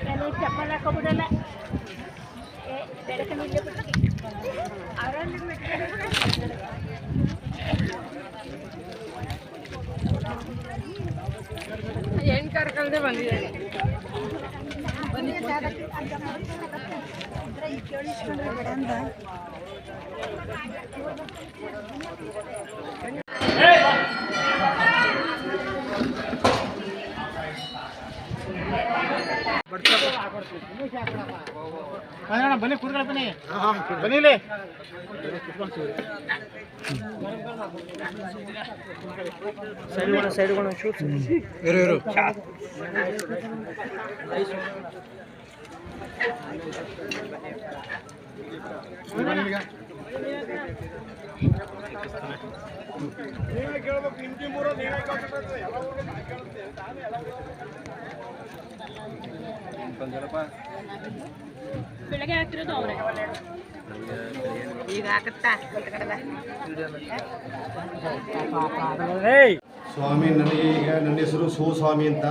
ಕೆಲವು ಚಪ್ಪಲ್ ಹಾಕೋಬಿಡಲ್ಲ ಏ ಬನ್ನಿ ಇಲ್ಲೇ ಬಿಡ್ರಿ ಅವರಲ್ಲಿ ಹೆಣ್ಣು ಇರು ಬನ್ನಿ ಕೂತ್ಕೊಳ್ಳಿ ಬನ್ನಿ ಬನ್ನಿಲಿ ಬೆಳಗ್ಗೆ ಹಾಕ್ತಿರೋದು ಅವರೇ. ಈಗ ಹಾಕತ್ತಾ? ಸ್ವಾಮಿ ನನಗೆ ಈಗ ನನ್ನ ಹೆಸರು ಶಿವಸ್ವಾಮಿ ಅಂತ.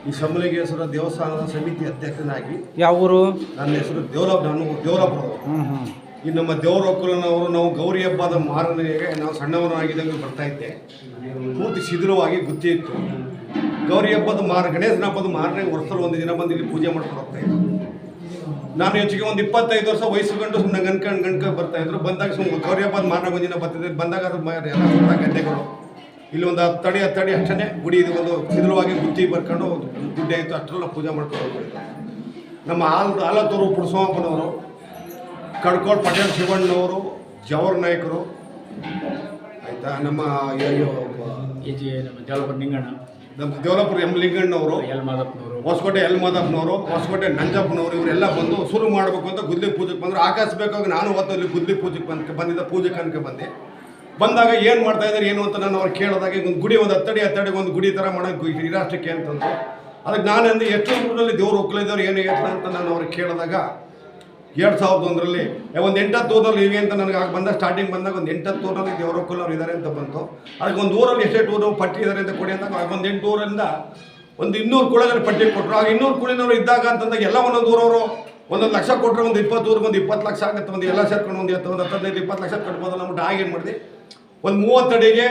ಈ ಸಮಲಿಂಗೇಶ್ವರ ದೇವಸ್ಥಾನದ ಸಮಿತಿ ಅಧ್ಯಕ್ಷನಾಗಿ ಯಾವ ಊರು ನನ್ನ ಹೆಸರು ದೇವಲಪ್ ನಾನು ದೇವಲಪುರದವರು ಈ ನಮ್ಮ ದೇವರ ಒಕ್ಕಲನವರು ನಾವು ಗೌರಿ ಹಬ್ಬದ ಮಾರನೆಗೆ ನಾವು ಸಣ್ಣವನಾಗಿದ್ದಾಗ ಬರ್ತಾ ಇದ್ದೆ. ಪೂರ್ತಿ ಶಿಥಿಲವಾಗಿ ಗುತ್ತಿ ಇತ್ತು. ಗೌರಿ ಹಬ್ಬದ ಮಾರ ಗಣೇಶನ ಹಬ್ಬದ ಮಾರನೇ ವರ್ಷದಲ್ಲಿ ಒಂದು ದಿನ ಬಂದು ಇಲ್ಲಿ ಪೂಜೆ ಮಾಡ್ಕೊಂಡು ಹೋಗ್ತಾ ಇದ್ದೆ. ನಾನು ಹೆಚ್ಚಿಗೆ ಒಂದು ಇಪ್ಪತ್ತೈದು ವರ್ಷ ವಯಸ್ಸು ಗಂಟು ಸುಮ್ಮನೆ ಗಣ್ಕಂಡು ಗಣ್ಕ ಬರ್ತಾ ಇದ್ರು. ಬಂದಾಗ ಸುಮ್ಮನೆ ಗೌರಿ ಹಬ್ಬದ ಮಾರನೇ ದಿನ ಬರ್ತಿದ್ದೆ. ಬಂದಾಗ ಅದು ಎಲ್ಲ ಗದ್ದೆಗಳು. ಇಲ್ಲಿ ಒಂದು ಹತ್ತು ಅಡಿ ಹತ್ತು ಅಡಿ ಅಷ್ಟೇ ಗುಡಿ ಇದು ಒಂದು ಶಿಥಿಲವಾಗಿ ಗುತ್ತಿ ಬರ್ಕೊಂಡು ಗುಡ್ಡೆ ಇತ್ತು. ಅಷ್ಟೆಲ್ಲ ಪೂಜೆ ಮಾಡ್ಕೊಂಡು ಹೋಗ್ಬಿಟ್ಟಿದ್ದೆ. ನಮ್ಮ ಆಲ್ ಆಲತ್ತೂರು ಪುರುಷಪ್ಪನವರು ಕಡ್ಕೋಟ್ ಪಟೇಲ್ ಶಿವಣ್ಣವರು ಜವರ್ ನಾಯಕರು ಆಯಿತಾ? ನಮ್ಮ ನಿಂಗಣ್ಣ. ನಮ್ಮ ದೇವಲಪುರ ಎಂ ಲಿಂಗಣ್ಣವರು ಎಲ್ ಮಾದಪ್ಪನವರು ಹೊಸಕೋಟೆ ಎಲ್ ಮಾದಪ್ಪನವರು ಹೊಸಕೋಟೆ ನಂಜಪ್ಪನವರು ಇವರೆಲ್ಲ ಬಂದು ಶುರು ಮಾಡಬೇಕು ಅಂತ ಗುದ್ಲಿ ಪೂಜೆಗೆ ಬಂದರು. ಬೇಕಾಗ ನಾನು ಅವತ್ತು ಅಲ್ಲಿ ಗುದ್ದಿ ಪೂಜೆಗೆ ಬಂದ ಬಂದಿದ್ದ ಪೂಜೆ ಕನಕ ಬಂದೆ. ಬಂದಾಗ ಏನು ಮಾಡ್ತಾ ಇದ್ದಾರೆ ಏನು ಅಂತ ನಾನು ಅವ್ರು ಕೇಳಿದಾಗ ಒಂದು ಗುಡಿ ಒಂದು ಹತ್ತಡಿ ಹತ್ತಡಿಗೆ ಒಂದು ಗುಡಿ ಥರ ಮಾಡೋದು ಇರಾಷ್ಟಕ್ಕೆ ಅಂತಂದು ಅದಕ್ಕೆ ನಾನಂದು ಎಷ್ಟು ಊರಲ್ಲಿ ದೇವ್ರು ಒಕ್ಕಲಿದ್ದವ್ರು ಏನು ಹೇಳ್ತಾರೆ ಅಂತ ನಾನು ಅವ್ರಿಗೆ ಕೇಳಿದಾಗ ಎರಡು ಸಾವಿರದ ಒಂದರಲ್ಲಿ ಒಂದು ಎಂಟತ್ತು ಊರಲ್ಲಿ ಇವೆ ಅಂತ ನನಗೆ ಆಗ ಬಂದ ಸ್ಟಾರ್ಟಿಂಗ್ ಬಂದಾಗ ಒಂದು ಎಂಟತ್ತು ಊರಲ್ಲಿ ದೇವರ ಕುಲ್ಲವ್ರು ಇದ್ದಾರೆ ಅಂತ ಬಂತು. ಅದಕ್ಕೆ ಒಂದು ಊರಲ್ಲಿ ಎಷ್ಟೆಷ್ಟು ಊರು ಪಟ್ಟಿ ಇದ್ದಾರೆ ಅಂತ ಕೊಡಿ ಅಂದಾಗ ಆಗ ಒಂದು ಎಂಟು ಊರಿಂದ ಒಂದು ಇನ್ನೂರು ಕುಳದಲ್ಲಿ ಪಟ್ಟಿ ಕೊಟ್ಟರು ಆಗ ಇನ್ನೂರು ಕುಳಿನವರು ಇದ್ದಾಗ ಅಂತಂದಾಗ ಎಲ್ಲ ಒಂದೊಂದು ಊರವರು ಒಂದೊಂದು ಲಕ್ಷ ಕೊಟ್ಟರೆ ಒಂದು ಇಪ್ಪತ್ತು ಊರಿಗೆ ಒಂದು ಇಪ್ಪತ್ತು ಲಕ್ಷ ಆಗುತ್ತೆ. ಒಂದು ಎಲ್ಲ ಸೇರ್ಕೊಂಡು ಒಂದು ಎತ್ತು ಒಂದು ಹತ್ತೈದು ಇಪ್ಪತ್ತು ಲಕ್ಷ ಕಟ್ಬೋದು ನಮ್ಮ ಆಗೇನು ಮಾಡಿದೆ? ಒಂದು ಮೂವತ್ತಡಿಗೆ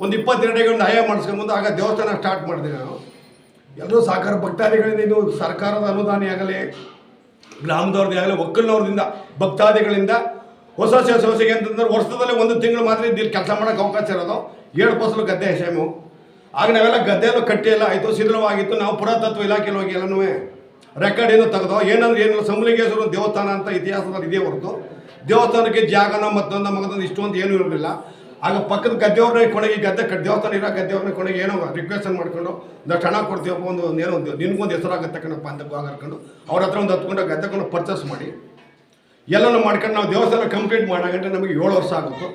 ಒಂದು ಇಪ್ಪತ್ತೆರಡಿಗೆ ಒಂದು ಹಯ ಮಾಡಿಸ್ಕೊಂಬಂದು ಆಗ ದೇವಸ್ಥಾನ ಸ್ಟಾರ್ಟ್ ಮಾಡಿದೆ ನಾನು. ಎಲ್ಲರೂ ಸಾಕಾರ ಭಕ್ತಾದಿಗಳಿಂದ ಇದು ಸರ್ಕಾರದ ಅನುದಾನ ಆಗಲಿ ಗ್ರಾಮದವ್ರದ್ದು ಆಗಲಿ ಒಕ್ಕಲಿನವ್ರದಿಂದ, ಭಕ್ತಾದಿಗಳಿಂದ ಹೊಸ ಹೊಸ ಹೊಸಗೆ ಅಂತಂದ್ರೆ ವರ್ಷದಲ್ಲಿ ಒಂದು ತಿಂಗಳು ಮಾತ್ರ ಇಲ್ಲಿ ಕೆಲಸ ಮಾಡೋಕೆ ಅವಕಾಶ ಇರೋದು. ಏಳು ಫಸಲು ಗದ್ದೆ ಹೆಸೇಮು ಆಗ ನಾವೆಲ್ಲ ಗದ್ದೆಯಲ್ಲೂ ಕಟ್ಟಿ ಎಲ್ಲ ಆಯಿತು, ಶಿಥಿಲವಾಗಿತ್ತು. ನಾವು ಪುರಾತತ್ವ ಇಲಾಖೆಯಲ್ಲಿ ಹೋಗಿ ಎಲ್ಲನೂ ರೆಕಾರ್ಡ್ ಏನು ತೆಗೆದೋ, ಏನಂದ್ರೆ ಏನು ಸಮಲಿಂಗೇಶ್ವರ ದೇವಸ್ಥಾನ ಅಂತ ಇತಿಹಾಸದಲ್ಲಿ ಇದೇ ಹೊರತು. ದೇವಸ್ಥಾನಕ್ಕೆ ಜಾಗನ ಮತ್ತೊಂದು ಮಗದೊಂದು ಇಷ್ಟೊಂದು ಏನೂ ಇರಲಿಲ್ಲ ಆಗ ಪಕ್ಕದ ಗದ್ದೆಯವ್ರನ್ನ ಕೊನೆಗೆ ಗದ್ದೆ ದೇವಸ್ಥಾನ ಇರೋ ಗದ್ದೆಯವ್ರನ್ನ ಕೊನೆಗೆ ಏನೋ ರಿಕ್ವೆಸ್ಟ್ ಮಾಡ್ಕೊಂಡು ಒಂದಷ್ಟು ಹಣ ಕೊಡ್ತೀವಪ್ಪ ಒಂದು ಏನೋ ಒಂದು ನಿನ್ಗೊಂದು ಹೆಸರಾಗತ್ತೆ ಕಣಪ್ಪ, ಅಂತ ಹಾಕರ್ಕೊಂಡು ಅವ್ರ ಹತ್ರ ಒಂದು ಹತ್ಕೊಂಡು ಗದ್ದೆಕೊಂಡು ಪರ್ಚೇಸ್ ಮಾಡಿ, ಎಲ್ಲನೂ ಮಾಡ್ಕೊಂಡು ನಾವು ದೇವಸ್ಥಾನ ಕಂಪ್ಲೀಟ್ ಮಾಡಾಗಂటే ನಮಗೆ ಏಳು ವರ್ಷ ಆಗುತ್ತೆ.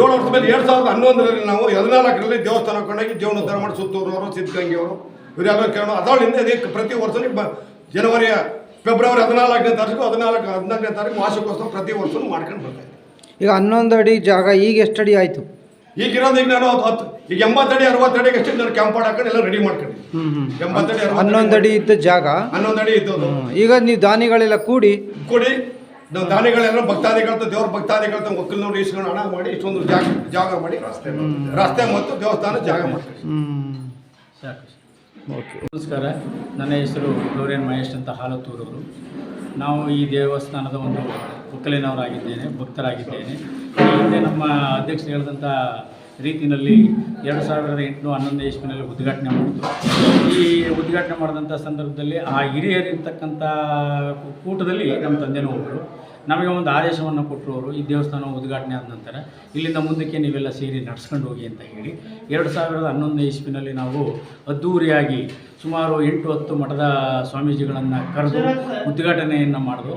ಏಳು ವರ್ಷದ ಮೇಲೆ ಎರಡು ಸಾವಿರದ ಹನ್ನೊಂದರಲ್ಲಿ ನಾವು ಹದಿನಾಲ್ಕರಲ್ಲಿ ದೇವಸ್ಥಾನ ಕೊಂಡೋಗಿ ಜೀವನೋದ್ಧಾರ ಮಾಡಿ ಸುತ್ತೂರವರು, ಸಿದ್ಧಗಂಗೆಯವರು ಇವರೆಲ್ಲ ಕೇಳೋ ಹಿಂದೆ ಅದೇ ಪ್ರತಿ ವರ್ಷನೂ ಬ ಜನವರಿಯ, ಫೆಬ್ರವರಿ ಹದಿನಾಲ್ಕನೇ ತಾರೀಕು, ಹದಿನಾಲ್ಕು ಹದಿನಾಲ್ಕನೇ ತಾರೀಕು, ವಾರ್ಷಿಕೋತ್ಸವ ಪ್ರತಿ ವರ್ಷವೂ ಮಾಡ್ಕೊಂಡು ಬರ್ತಾ ಇದ್ದೀವಿ. ಈಗ ಹನ್ನೊಂದು ಅಡಿ ಜಾಗ ಈಗ ಎಷ್ಟು ಅಡಿ ಆಯಿತು? ಈಗಿರೋದು ಈಗ ನಾನು ಹತ್ತು- ಹತ್ತು ಈಗ ಎಂಬತ್ತಡಿ ಅರವತ್ತಡಿಗೆ ಅಷ್ಟೇ ನಾನು ಕ್ಯಾಂಪೌಂಡ್ ಹಾಕೊಂಡು ಎಲ್ಲ ರೆಡಿ ಮಾಡ್ಕೊಂಡು. ಎಂಬತ್ತಡಿ ಹನ್ನೊಂದು ಅಡಿ ಇದ್ದ ಜಾಗ? ಹನ್ನೊಂದು ಅಡಿ ಇದ್ದು ಈಗ ನೀವು ದಾನಿಗಳೆಲ್ಲ ಕೂಡಿ? ಕೂಡಿ ನಾವು ದಾನಿಗಳೆಲ್ಲ ಭಕ್ತಾದಿಗಳಂತ ದೇವ್ರ ಭಕ್ತಾದಿಗಳಂತ ಒಕ್ಕಲ್ನವ್ರು ಇಸ್ಕೊಂಡು ಹಣ ಮಾಡಿ ಇಷ್ಟೊಂದು ಜಾಗ ಜಾಗ ಮಾಡಿ ರಸ್ತೆ ರಸ್ತೆ ಮತ್ತು ದೇವಸ್ಥಾನ ಜಾಗ ಮಾಡ್ತೀವಿ ಸಾಕು. ಓಕೆ. ನಮಸ್ಕಾರ. ನನ್ನ ಹೆಸರು ಫ್ಲೋರಿಯನ್ ಮಹೇಶ್ ಅಂತ ಹಾಲತ್ತೂರವರು. ನಾವು ಈ ದೇವಸ್ಥಾನದ ಒಂದು ಒಕ್ಕಲಿನವರಾಗಿದ್ದೇನೆ, ಭಕ್ತರಾಗಿದ್ದೇನೆ. ಈ ಹಿಂದೆ ನಮ್ಮ ಅಧ್ಯಕ್ಷರು ಹೇಳಿದಂಥ ರೀತಿಯಲ್ಲಿ ಎರಡು ಸಾವಿರದ ಎಂಟುನೂರ ಹನ್ನೊಂದು ಇಸ್ವಿನಲ್ಲಿ ಉದ್ಘಾಟನೆ ಮಾಡಿತು ಈ ಉದ್ಘಾಟನೆ ಮಾಡಿದಂಥ ಸಂದರ್ಭದಲ್ಲಿ ಆ ಹಿರಿಯರಿರ್ತಕ್ಕಂಥ ಕೂಟದಲ್ಲಿ ನಮ್ಮ ತಂದೆನೂ ಒಬ್ಬರು. ನಮಗೆ ಒಂದು ಆದೇಶವನ್ನು ಕೊಟ್ಟರು ಅವರು ಈ ದೇವಸ್ಥಾನ ಉದ್ಘಾಟನೆ ಆದ ನಂತರ, ಇಲ್ಲಿಂದ ಮುಂದಕ್ಕೆ ನೀವೆಲ್ಲ ಸೇರಿ ನಡ್ಸ್ಕೊಂಡು ಹೋಗಿ ಅಂತ ಹೇಳಿ, ಎರಡು ಸಾವಿರದ ಹನ್ನೊಂದನೇ ಇಸ್ವಿನಲ್ಲಿ ನಾವು ಅದ್ಧೂರಿಯಾಗಿ ಸುಮಾರು ಎಂಟು ಹತ್ತು ಮಠದ ಸ್ವಾಮೀಜಿಗಳನ್ನು ಕರೆದು ಉದ್ಘಾಟನೆಯನ್ನು ಮಾಡಿದ್ರು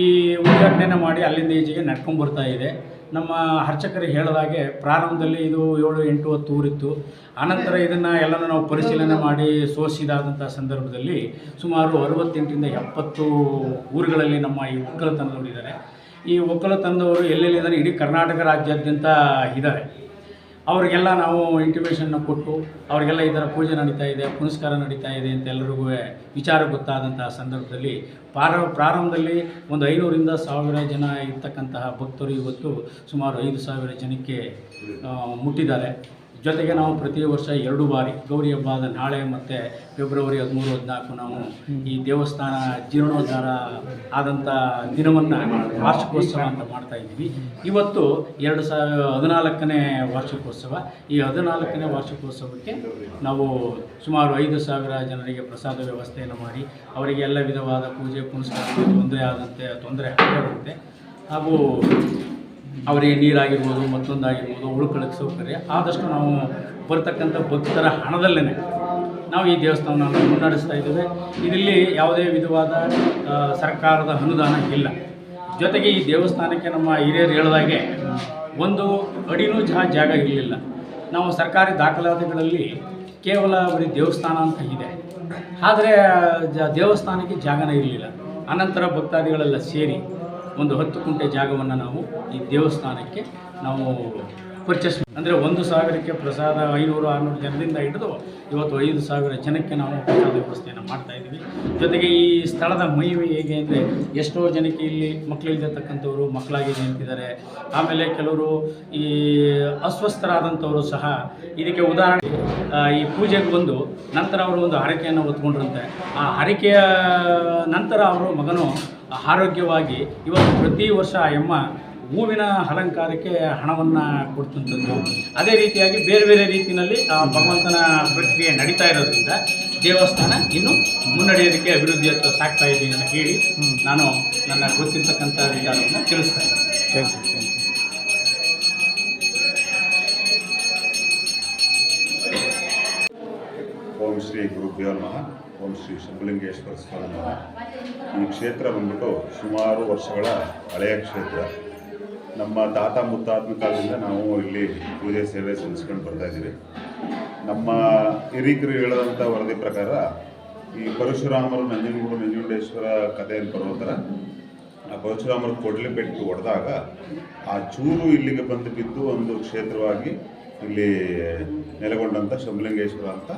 ಈ ಉದ್ಘಾಟನೆಯನ್ನು ಮಾಡಿ ಅಲ್ಲಿಂದ ಈಚೆಗೆ ನಡ್ಕೊಂಡು ಬರ್ತಾ ಇದೆ. ನಮ್ಮ ಅರ್ಚಕರು ಹೇಳಿದಾಗೆ ಪ್ರಾರಂಭದಲ್ಲಿ ಇದು ಏಳು ಎಂಟು ಹತ್ತು ಊರಿತ್ತು. ಆನಂತರ ಇದನ್ನು ಎಲ್ಲನೂ ನಾವು ಪರಿಶೀಲನೆ ಮಾಡಿ ಸೋಸಿದಾದಂಥ ಸಂದರ್ಭದಲ್ಲಿ ಸುಮಾರು ಅರವತ್ತೆಂಟರಿಂದ ಎಪ್ಪತ್ತು ಊರುಗಳಲ್ಲಿ ನಮ್ಮ ಈ ಒಕ್ಕಲತನದವರು ಇದ್ದಾರೆ. ಈ ಒಕ್ಕಲತನದವರು ಎಲ್ಲೆಲ್ಲಿದ್ದಾರೆ? ಇಡೀ ಕರ್ನಾಟಕ ರಾಜ್ಯಾದ್ಯಂತ ಇದ್ದಾರೆ. ಅವರಿಗೆಲ್ಲ ನಾವು ಇಂಟಿಮೇಷನ್ನ ಕೊಟ್ಟು, ಅವರಿಗೆಲ್ಲ ಈ ಥರ ಪೂಜೆ ನಡೀತಾ ಇದೆ, ಪುನಸ್ಕಾರ ನಡೀತಾ ಇದೆ ಅಂತ ಎಲ್ಲರಿಗೂ ವಿಚಾರ ಗೊತ್ತಾದಂತಹ ಸಂದರ್ಭದಲ್ಲಿ ಪ್ರಾರ, ಪ್ರಾರಂಭದಲ್ಲಿ ಒಂದು ಐನೂರಿಂದ ಸಾವಿರ ಜನ ಇರ್ತಕ್ಕಂತಹ ಭಕ್ತರು ಇವತ್ತು ಸುಮಾರು ಐದು ಸಾವಿರ ಜನಕ್ಕೆ ಮುಟ್ಟಿದ್ದಾರೆ. ಜೊತೆಗೆ ನಾವು ಪ್ರತಿ ವರ್ಷ ಎರಡು ಬಾರಿ ಗೌರಿ ಹಬ್ಬ ಆದ ನಾಳೆ ಮತ್ತು ಫೆಬ್ರವರಿ ಹದಿಮೂರು, ಹದಿನಾಲ್ಕು ನಾವು ಈ ದೇವಸ್ಥಾನ ಜೀರ್ಣೋದ್ಧಾರ ಆದಂಥ ದಿನವನ್ನು ವಾರ್ಷಿಕೋತ್ಸವ ಅಂತ ಮಾಡ್ತಾ ಇದ್ದೀವಿ. ಇವತ್ತು ಎರಡು ಸಾವಿರ ಹದಿನಾಲ್ಕನೇ ವಾರ್ಷಿಕೋತ್ಸವ. ಈ ಹದಿನಾಲ್ಕನೇ ವಾರ್ಷಿಕೋತ್ಸವಕ್ಕೆ ನಾವು ಸುಮಾರು ಐದು ಸಾವಿರ ಜನರಿಗೆ ಪ್ರಸಾದ ವ್ಯವಸ್ಥೆಯನ್ನು ಮಾಡಿ, ಅವರಿಗೆ ಎಲ್ಲ ವಿಧವಾದ ಪೂಜೆ ಪುನಸ್ಕಾರ, ತೊಂದರೆ ಆದಂತೆ ತೊಂದರೆ ಆಗದಂತೆ ಹಾಗೂ ಅವರಿಗೆ ನೀರಾಗಿರ್ಬೋದು, ಮತ್ತೊಂದಾಗಿರ್ಬೋದು ಉಳ್ಕೊಳ್ಳೋಕ್ಕೆ ಸೌಕರ್ಯ. ಆದಷ್ಟು ನಾವು ಬರ್ತಕ್ಕಂಥ ಭಕ್ತರ ಹಣದಲ್ಲೇ ನಾವು ಈ ದೇವಸ್ಥಾನವನ್ನು ಮುನ್ನಡೆಸ್ತಾ ಇದ್ದೇವೆ. ಇದರಲ್ಲಿ ಯಾವುದೇ ವಿಧವಾದ ಸರ್ಕಾರದ ಅನುದಾನ ಇಲ್ಲ. ಜೊತೆಗೆ ಈ ದೇವಸ್ಥಾನಕ್ಕೆ ನಮ್ಮ ಹಿರಿಯರು ಹೇಳಿದಾಗೆ, ಒಂದು ಅಡಿನೂ ಜಾ, ಜಾಗ ಇರಲಿಲ್ಲ. ನಾವು ಸರ್ಕಾರಿ ದಾಖಲಾತಿಗಳಲ್ಲಿ ಕೇವಲ ಬರೀ ದೇವಸ್ಥಾನ ಅಂತ ಇದೆ. ಆದರೆ ದೇವಸ್ಥಾನಕ್ಕೆ ಜಾಗನೇ ಇರಲಿಲ್ಲ. ಅನಂತರ ಭಕ್ತಾದಿಗಳೆಲ್ಲ ಸೇರಿ ಒಂದು ಹತ್ತು ಕುಂಟೆ ಜಾಗವನ್ನು ನಾವು ಈ ದೇವಸ್ಥಾನಕ್ಕೆ ನಾವು ಪರ್ಚೇಸ್ ಅಂದರೆ ಒಂದು ಸಾವಿರಕ್ಕೆ ಪ್ರಸಾದ ಐನೂರು ಆರುನೂರು ಜನರಿಂದ ಹಿಡಿದು ಇವತ್ತು ಐದು ಸಾವಿರ ಜನಕ್ಕೆ ನಾವು ಪ್ರಸಾದ ವ್ಯವಸ್ಥೆಯನ್ನು ಮಾಡ್ತಾ ಇದ್ದೀವಿ. ಜೊತೆಗೆ ಈ ಸ್ಥಳದ ಮಹಿಮೆ ಹೇಗೆ ಅಂದರೆ ಎಷ್ಟೋ ಜನಕ್ಕೆ ಇಲ್ಲಿ ಮಕ್ಕಳಿಲ್ದಿರ್ತಕ್ಕಂಥವ್ರು ಮಕ್ಕಳಾಗಿ ನಿಂತಿದ್ದಾರೆ ಆಮೇಲೆ ಕೆಲವರು ಈ ಅಸ್ವಸ್ಥರಾದಂಥವರು ಸಹ ಇದಕ್ಕೆ ಉದಾಹರಣೆ ಈ ಪೂಜೆಗೆ ಬಂದು ನಂತರ ಅವರು ಒಂದು ಹರಕೆಯನ್ನು ಹೊತ್ಕೊಂಡ್ರಂತೆ. ಆ ಹರಕೆಯ ನಂತರ ಅವರು ಮಗನು ಆರೋಗ್ಯವಾಗಿ ಇವತ್ತು ಪ್ರತಿ ವರ್ಷ ಆ ಎಮ್ಮ ಹೂವಿನ ಅಲಂಕಾರಕ್ಕೆ ಹಣವನ್ನು ಕೊಡ್ತಂಥದ್ದು. ಅದೇ ರೀತಿಯಾಗಿ ಬೇರೆ ಬೇರೆ ರೀತಿಯಲ್ಲಿ ಆ ಭಗವಂತನ ಪ್ರಕ್ರಿಯೆ ನಡೀತಾ ಇರೋದ್ರಿಂದ ದೇವಸ್ಥಾನ ಇನ್ನು ಮುನ್ನಡೆಯೋದಕ್ಕೆ ಅಭಿವೃದ್ಧಿಯತ್ತ ಸಾಕ್ತಾ ಇದ್ದೀನಿ ಅಂತ ಹೇಳಿ ನಾನು ನನ್ನ ಗೊತ್ತಿರ್ತಕ್ಕಂಥ ವಿಚಾರವನ್ನು ತಿಳಿಸ್ತಾ ಇದ್ದೀನಿ. ಓಂ ಶ್ರೀ ಗುರುಭ್ಯೋ ನಮಃ. ಓಂ ಶ್ರೀ ಶಂಭುಲಿಂಗೇಶ್ವರ ಸ್ವಾಮಿ. ಈ ಕ್ಷೇತ್ರ ಬಂದ್ಬಿಟ್ಟು ಸುಮಾರು ವರ್ಷಗಳ ಹಳೆಯ ಕ್ಷೇತ್ರ. ನಮ್ಮ ತಾತ ಮುತ್ತಾತ್ಮ ಕಾಲದಿಂದ ನಾವು ಇಲ್ಲಿ ಪೂಜೆ ಸೇವೆ ಸಲ್ಲಿಸ್ಕೊಂಡು ಬರ್ತಾ ಇದ್ದೀವಿ. ನಮ್ಮ ಹಿರಿಕರು ಹೇಳದಂಥ ವರದಿ ಪ್ರಕಾರ ಈ ಪರಶುರಾಮರು ನಂಜನಗೂಡು ನಂಜುಂಡೇಶ್ವರ ಕಥೆಯನ್ನು ಬರೋ ಥರ ಆ ಪರಶುರಾಮರು ಕೊಡಲಿ ಬೆಟ್ಟು ಹೊಡೆದಾಗ ಆ ಚೂರು ಇಲ್ಲಿಗೆ ಬಂದು ಬಿದ್ದು ಒಂದು ಕ್ಷೇತ್ರವಾಗಿ ಇಲ್ಲಿ ನೆಲೆಗೊಂಡಂಥ ಶಂಭುಲಿಂಗೇಶ್ವರ ಅಂತ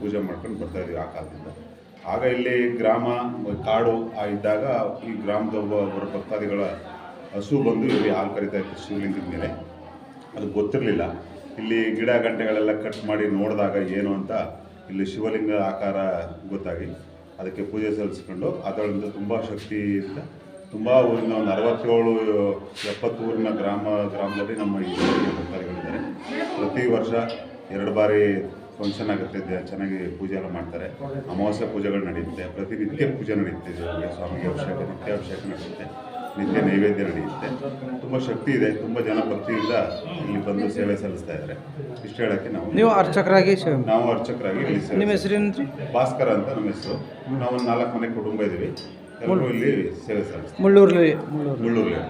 ಪೂಜೆ ಮಾಡ್ಕೊಂಡು ಬರ್ತಾ ಇದ್ವಿ ಆ ಕಾಲದಿಂದ. ಆಗ ಇಲ್ಲಿ ಗ್ರಾಮ, ಕಾಡು ಆ ಇದ್ದಾಗ ಈ ಗ್ರಾಮದ ಒಬ್ಬ, ಒಬ್ಬರ ಭಕ್ತಾದಿಗಳ ಹಸು ಬಂದು ಇಲ್ಲಿ ಹಾಲು ಕರಿತಾ ಇತ್ತು ಶಿವಲಿಂಗದ ಮೇಲೆ. ಅದು ಗೊತ್ತಿರಲಿಲ್ಲ. ಇಲ್ಲಿ ಗಿಡ ಗಂಟೆಗಳೆಲ್ಲ ಕಟ್ ಮಾಡಿ ನೋಡಿದಾಗ ಏನು ಅಂತ ಇಲ್ಲಿ ಶಿವಲಿಂಗ ಆಕಾರ ಗೊತ್ತಾಗಿ ಅದಕ್ಕೆ ಪೂಜೆ ಸಲ್ಲಿಸ್ಕೊಂಡು ಅದರಿಂದ ತುಂಬ ಶಕ್ತಿಯಿಂದ ತುಂಬ ಊರಿನ ಒಂದು ಅರವತ್ತೇಳು ಎಪ್ಪತ್ತು ಊರಿನ ಗ್ರಾಮ, ಗ್ರಾಮದಲ್ಲಿ ನಮ್ಮ ಈ ಭಕ್ತಾದಿಗಳಿದ್ದಾರೆ. ಪ್ರತಿ ವರ್ಷ ಎರಡು ಬಾರಿ ಫಂಕ್ಷನ್ ಆಗುತ್ತೆ ಚೆನ್ನಾಗಿ ಪೂಜೆ ಎಲ್ಲ ಮಾಡ್ತಾರೆ. ಅಮಾವಾಸ್ಯ ಪೂಜೆಗಳು ನಡೆಯುತ್ತೆ ಪ್ರತಿನಿತ್ಯ ಪೂಜೆ ನಡೆಯುತ್ತೆ ದೇವರಿಗೆ ಸ್ವಾಮಿಗೆ ಅಭಿಷೇಕ ನಿತ್ಯ ಅಭಿಷೇಕ ನಡೆಯುತ್ತೆ ನಿತ್ಯ ನೈವೇದ್ಯ ನಡೆಯುತ್ತೆ. ತುಂಬ ಶಕ್ತಿ ಇದೆ ತುಂಬ ಜನ ಭಕ್ತಿಯಿಂದ ಇಲ್ಲಿ ಬಂದು ಸೇವೆ ಸಲ್ಲಿಸ್ತಾ ಇದ್ದಾರೆ. ಇಷ್ಟು ಹೇಳೋಕ್ಕೆ ನಾವು ನೀವು ಅರ್ಚಕರಾಗಿ ನಾವು ಅರ್ಚಕರಾಗಿ ನಿಮ್ಮ ಹೆಸರೇನು ಭಾಸ್ಕರ ಅಂತ ನಮ್ಮ ಹೆಸರು. ನಾವು ಒಂದು ನಾಲ್ಕು ಮನೆ ಕುಟುಂಬ ಇದ್ದೀವಿ. ಎಲ್ಲರೂ ಇಲ್ಲಿ ಸೇವೆ ಸಲ್ಲಿಸ್ತೀವಿ. ಮುಳ್ಳೂರಲ್ಲಿ ಮುಳ್ಳೂರು ಮುಳ್ಳೂರಲ್ಲಿ.